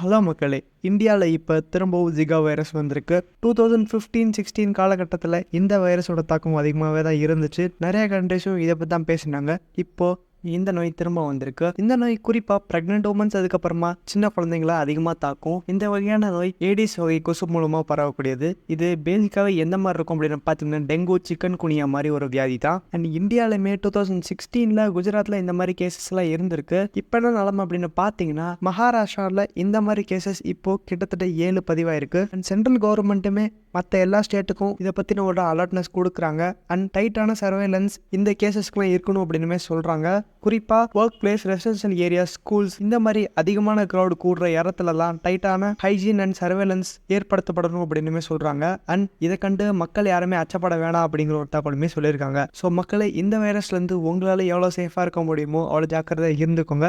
Hello மக்களே இந்தியாவில் இப்போ திரும்பவும் ஜிகா வைரஸ் வந்திருக்கு. டூ தௌசண்ட் ஃபிஃப்டீன் சிக்ஸ்டீன் காலகட்டத்தில் இந்த வைரஸோட தாக்கம் அதிகமாகவே தான் இருந்துச்சு. நிறைய கண்ட்ரிஸும் இதை பற்றி தான் பேசினாங்க. இப்போது இந்த நோய் திரும்ப வந்திருக்கு. இந்த நோய் குறிப்பாக ப்ரெக்னென்ட் உமன்ஸ் அதுக்கப்புறமா சின்ன குழந்தைங்கள அதிகமாக தாக்கும். இந்த வகையான நோய் ஏடிஸ் வகை கொசு மூலமாக பரவக்கூடியது. இது பேசிக்காகவே எந்த மாதிரி இருக்கும் அப்படின்னு பார்த்தீங்கன்னா டெங்கு சிக்கன் குனியா மாதிரி ஒரு வியாதி தான். அண்ட் இந்தியாவிலுமே டூ தௌசண்ட் சிக்ஸ்டீனில் குஜராத்தில் இந்த மாதிரி கேசஸ்லாம் இருந்திருக்கு. இப்போ என்ன நிலமை அப்படின்னு பார்த்தீங்கன்னா மகாராஷ்டிராவில் இந்த மாதிரி கேசஸ் இப்போ கிட்டத்தட்ட ஏழு பதிவாயிருக்கு. அண்ட் சென்ட்ரல் கவர்மெண்ட்டுமே மற்ற எல்லா ஸ்டேட்டுக்கும் இதை பற்றின ஒரு அலர்ட்னஸ் கொடுக்குறாங்க. அண்ட் டைட்டான சர்வேலன்ஸ் இந்த கேசஸ்க்குலாம் இருக்கணும் அப்படின்னுமே சொல்கிறாங்க குறிப்பாக work place residential area schools இந்த மாதிரி அதிகமான க்ரௌடு கூடுற இடத்துலலாம் டைட்டான ஹைஜீன் அண்ட் சர்வேலன்ஸ் ஏற்படுத்தப்படணும் அப்படின்னுமே சொல்கிறாங்க அண்ட் இதை கண்டு மக்கள் யாருமே அச்சப்பட வேணாம் அப்படிங்கிற ஒரு தகவலுமே சொல்லியிருக்காங்க. ஸோ மக்களை இந்த வைரஸ்லேருந்து உங்களால் எவ்வளோ சேஃபாக இருக்க முடியுமோ அவ்வளோ ஜாக்கிரதையாக இருந்துக்கோங்க.